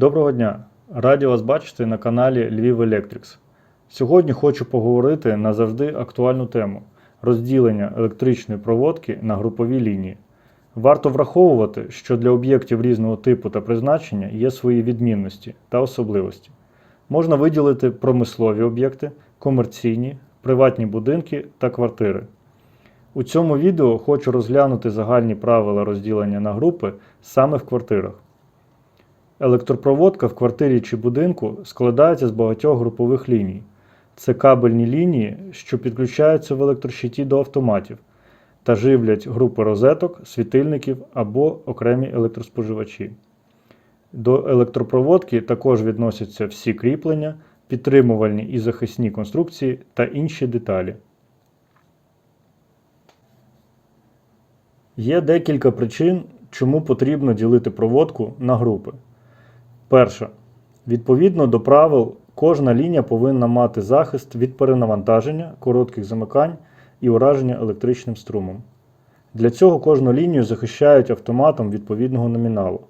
Доброго дня! Раді вас бачити на каналі Львів Electrics. Сьогодні хочу поговорити на завжди актуальну тему розділення електричної проводки на групові лінії. Варто враховувати, що для об'єктів різного типу та призначення є свої відмінності та особливості. Можна виділити промислові об'єкти, комерційні, приватні будинки та квартири. У цьому відео хочу розглянути загальні правила розділення на групи саме в квартирах. Електропроводка в квартирі чи будинку складається з багатьох групових ліній. Це кабельні лінії, що підключаються в електрощиті до автоматів та живлять групи розеток, світильників або окремі електроспоживачі. До електропроводки також відносяться всі кріплення, підтримувальні і захисні конструкції та інші деталі. Є декілька причин, чому потрібно ділити проводку на групи. Перше. Відповідно до правил, кожна лінія повинна мати захист від перенавантаження, коротких замикань і ураження електричним струмом. Для цього кожну лінію захищають автоматом відповідного номіналу.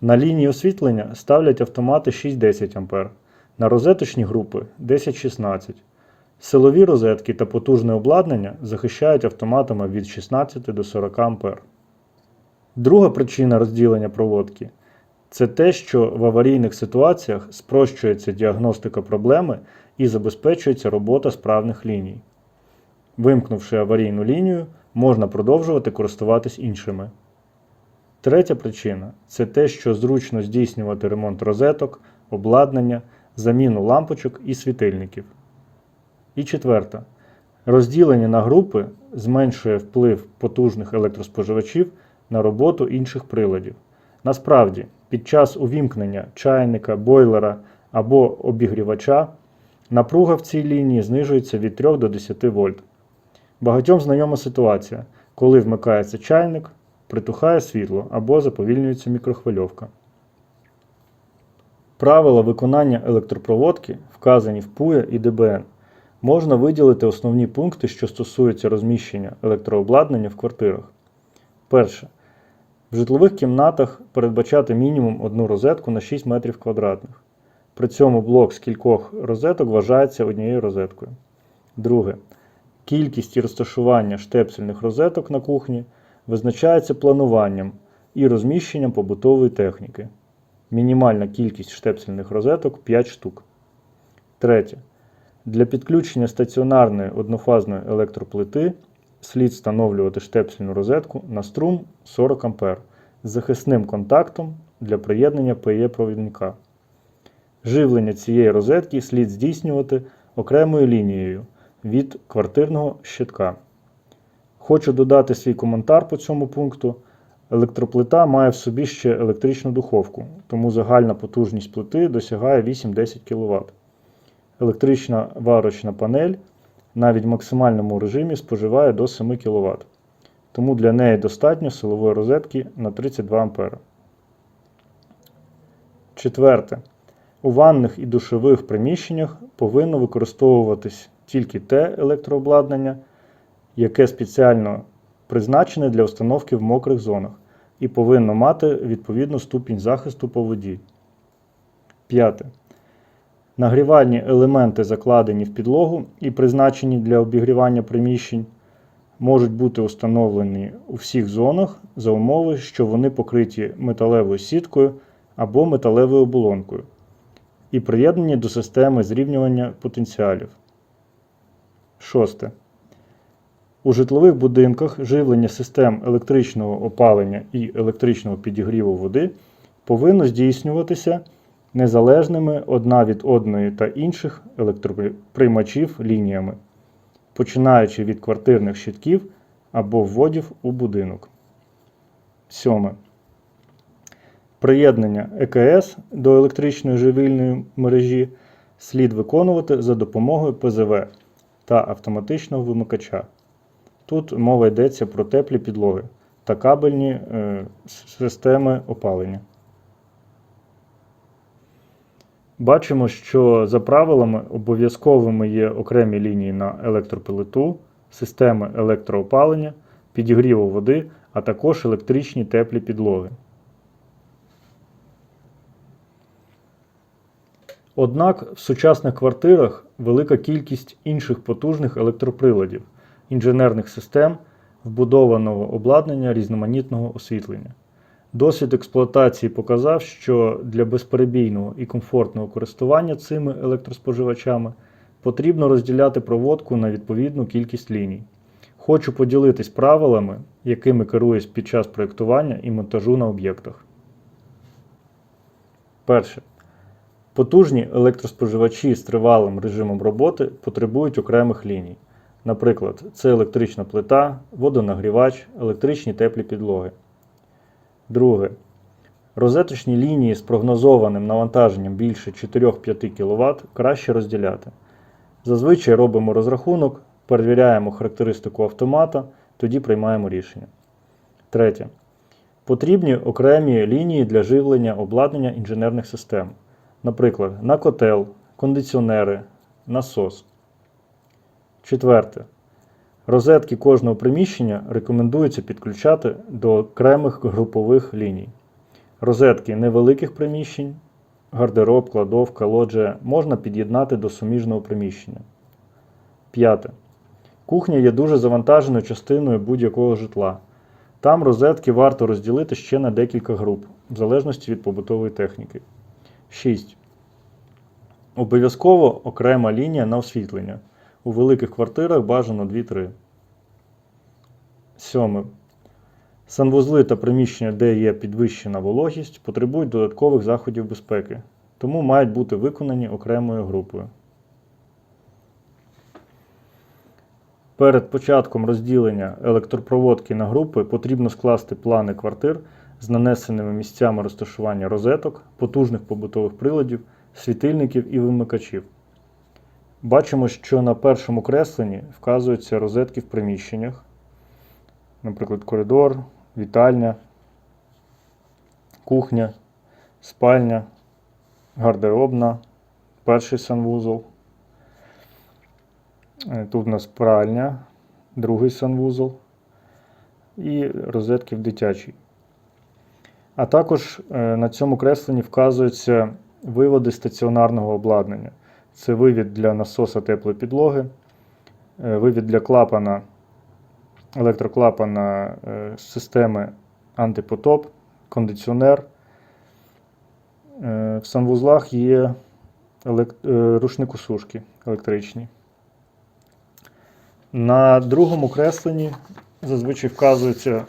На лінії освітлення ставлять автомати 6-10 А, на розеточні групи 10-16. Силові розетки та потужне обладнання захищають автоматами від 16 до 40 А. Друга причина розділення проводки це те, що в аварійних ситуаціях спрощується діагностика проблеми і забезпечується робота справних ліній. Вимкнувши аварійну лінію, можна продовжувати користуватись іншими. Третя причина це те, що зручно здійснювати ремонт розеток, обладнання, заміну лампочок і світильників. І четверта. Розділення на групи зменшує вплив потужних електроспоживачів на роботу інших приладів. Насправді, під час увімкнення чайника, бойлера або обігрівача напруга в цій лінії знижується від 3 до 10 вольт. Багатьом знайома ситуація, коли вмикається чайник, притухає світло або заповільнюється мікрохвильовка. Правила виконання електропроводки вказані в ПУЯ і ДБН. Можна виділити основні пункти, що стосуються розміщення електрообладнання в квартирах. Перше. В житлових кімнатах передбачати мінімум одну розетку на 6 метрів квадратних. При цьому блок з кількох розеток вважається однією розеткою. Друге. Кількість і розташування штепсельних розеток на кухні визначається плануванням і розміщенням побутової техніки. Мінімальна кількість штепсельних розеток 5 штук. Третє. Для підключення стаціонарної однофазної електроплити слід встановлювати штепсельну розетку на струм 40 А з захисним контактом для приєднання ПЕ провідника. Живлення цієї розетки слід здійснювати окремою лінією від квартирного щитка. Хочу додати свій коментар по цьому пункту. Електроплита має в собі ще електричну духовку, тому загальна потужність плити досягає 8-10 кВт. Електрична варочна панель навіть в максимальному режимі споживає до 7 кВт, тому для неї достатньо силової розетки на 32 А. Четверте. У ванних і душових приміщеннях повинно використовуватись тільки те електрообладнання, яке спеціально призначене для установки в мокрих зонах і повинно мати відповідну ступінь захисту по воді. П'яте. Нагрівальні елементи, закладені в підлогу і призначені для обігрівання приміщень, можуть бути установлені у всіх зонах за умови, що вони покриті металевою сіткою або металевою оболонкою і приєднані до системи зрівнювання потенціалів. Шосте. У житлових будинках живлення систем електричного опалення і електричного підігріву води повинно здійснюватися незалежними одна від одної та інших електроприймачів лініями, починаючи від квартирних щитків або вводів у будинок. Сьоме. Приєднання ЕКС до електричної живильної мережі слід виконувати за допомогою ПЗВ та автоматичного вимикача. Тут мова йдеться про теплі підлоги та кабельні е, системи опалення. Бачимо, що за правилами обов'язковими є окремі лінії на електропилиту, системи електроопалення, підігріву води, а також електричні теплі підлоги. Однак в сучасних квартирах велика кількість інших потужних електроприладів, інженерних систем, вбудованого обладнання різноманітного освітлення. Досвід експлуатації показав, що для безперебійного і комфортного користування цими електроспоживачами потрібно розділяти проводку на відповідну кількість ліній. Хочу поділитись правилами, якими керуюсь під час проєктування і монтажу на об'єктах. Перше. Потужні електроспоживачі з тривалим режимом роботи потребують окремих ліній. Наприклад, це електрична плита, водонагрівач, електричні теплі підлоги. Друге. Розеточні лінії з прогнозованим навантаженням більше 4-5 кВт краще розділяти. Зазвичай робимо розрахунок, перевіряємо характеристику автомата, тоді приймаємо рішення. Третє. Потрібні окремі лінії для живлення обладнання інженерних систем. Наприклад, на котел, кондиціонери, насос. Четверте. Розетки кожного приміщення рекомендується підключати до окремих групових ліній. Розетки невеликих приміщень, гардероб, кладовка, лоджія можна під'єднати до суміжного приміщення. П'яте. Кухня є дуже завантаженою частиною будь-якого житла. Там розетки варто розділити ще на декілька груп, в залежності від побутової техніки. 6. Обов'язково окрема лінія на освітлення. У великих квартирах бажано 2-3. 7. Санвузли та приміщення, де є підвищена вологість, потребують додаткових заходів безпеки, тому мають бути виконані окремою групою. Перед початком розділення електропроводки на групи потрібно скласти плани квартир з нанесеними місцями розташування розеток, потужних побутових приладів, світильників і вимикачів. Бачимо, що на першому кресленні вказуються розетки в приміщеннях, наприклад, коридор, вітальня, кухня, спальня, гардеробна, перший санвузол. Е, Тут у нас пральня, другий санвузол і розетки в дитячій. А також е, на цьому кресленні вказуються виводи стаціонарного обладнання. Це вивід для насоса теплої підлоги, е, вивід для клапана, електроклапана е, системи антипотоп, кондиціонер. Е, В санвузлах є е, рушникосушки електричні. На другому кресленні зазвичай вказуються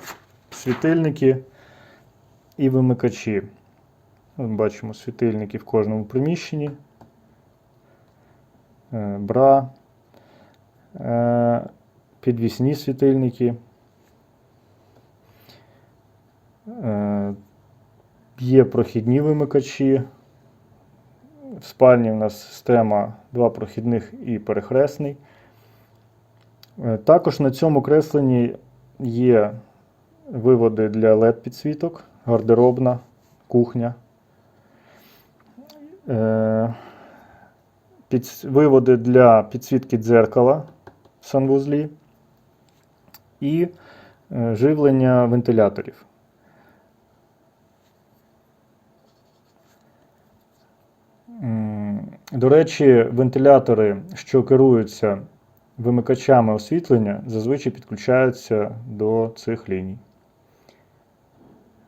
світильники і вимикачі. Бачимо світильники в кожному приміщенні. Бра, підвісні світильники. Е, Є прохідні вимикачі. В спальні у нас система два прохідних і перехресний. Е, Також на цьому кресленні є виводи для LED-підсвіток, гардеробна, кухня. Е, Виводи для підсвітки дзеркала в санвузлі і е, живлення вентиляторів. До речі, вентилятори, що керуються вимикачами освітлення, зазвичай підключаються до цих ліній.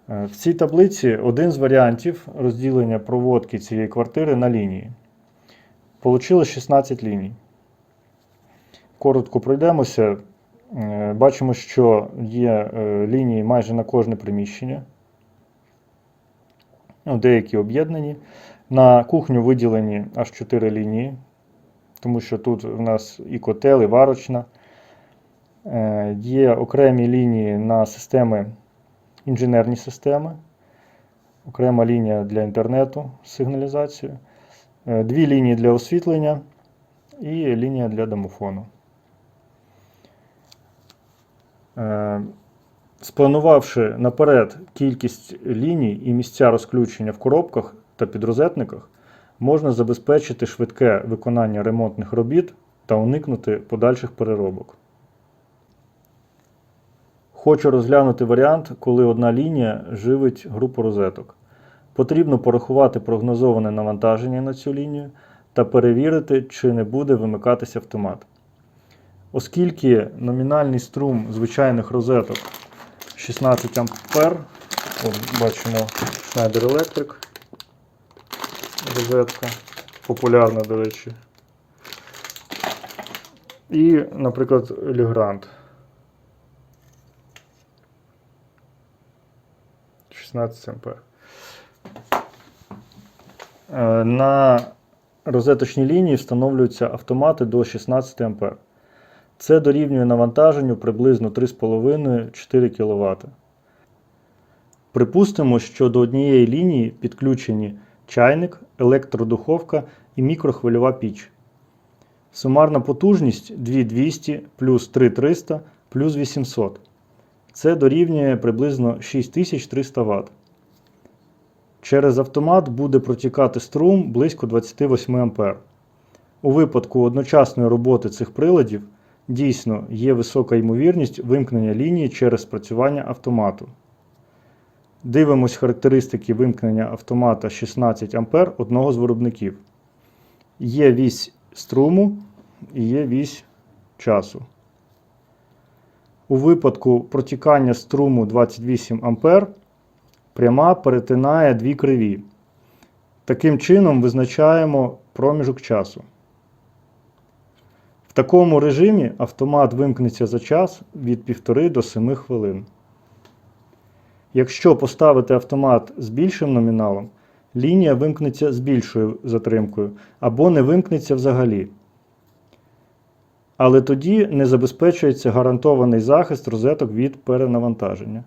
Е, В цій таблиці один з варіантів розділення проводки цієї квартири на лінії. Получилось 16 ліній. Коротко пройдемося. Е, Бачимо, що є е, лінії майже на кожне приміщення. Ну, Деякі об'єднані. На кухню виділені аж 4 лінії, тому що тут в нас і котел, і варочна. Е, Є окремі лінії на системи, інженерні системи, окрема лінія для інтернету з сигналізацією, дві лінії для освітлення і лінія для домофону. Е, Спланувавши наперед кількість ліній і місця розключення в коробках та підрозетниках, можна забезпечити швидке виконання ремонтних робіт та уникнути подальших переробок. Хочу розглянути варіант, коли одна лінія живить групу розеток. Потрібно порахувати прогнозоване навантаження на цю лінію та перевірити, чи не буде вимикатися автомат. Оскільки номінальний струм звичайних розеток 16 А, от бачимо Schneider Electric розетка, популярна, до речі. І, наприклад, Legrand. 16 ампер. Е, На розеточній лінії встановлюються автомати до 16 ампер. Це дорівнює навантаженню приблизно 3,5-4 кВт. Припустимо, що до однієї лінії підключені чайник, електродуховка і мікрохвильова піч. Сумарна потужність 2200 плюс 3300 плюс 800. Це дорівнює приблизно 6300 Вт. Через автомат буде протікати струм близько 28 А. У випадку одночасної роботи цих приладів дійсно є висока ймовірність вимкнення лінії через спрацювання автомату. Дивимось характеристики вимкнення автомата 16 А одного з виробників. Є вісь струму і є вісь часу. У випадку протікання струму 28 А пряма перетинає дві криві. Таким чином визначаємо проміжок часу. В такому режимі автомат вимкнеться за час від 1,5 до 7 хвилин. Якщо поставити автомат з більшим номіналом, лінія вимкнеться з більшою затримкою або не вимкнеться взагалі. Але тоді не забезпечується гарантований захист розеток від перенавантаження.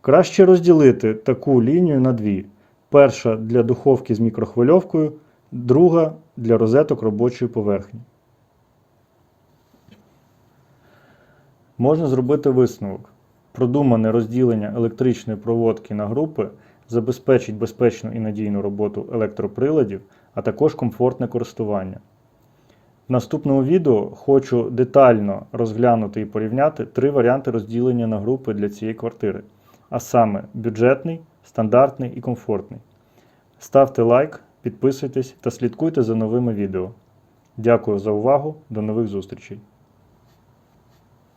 Краще розділити таку лінію на дві: перша для духовки з мікрохвильовкою, друга для розеток робочої поверхні. Можна зробити висновок. Продумане розділення електричної проводки на групи забезпечить безпечну і надійну роботу електроприладів, а також комфортне користування. В наступному відео хочу детально розглянути і порівняти три варіанти розділення на групи для цієї квартири, а саме бюджетний, стандартний і комфортний. Ставте лайк, підписуйтесь та слідкуйте за новими відео. Дякую за увагу, до нових зустрічей!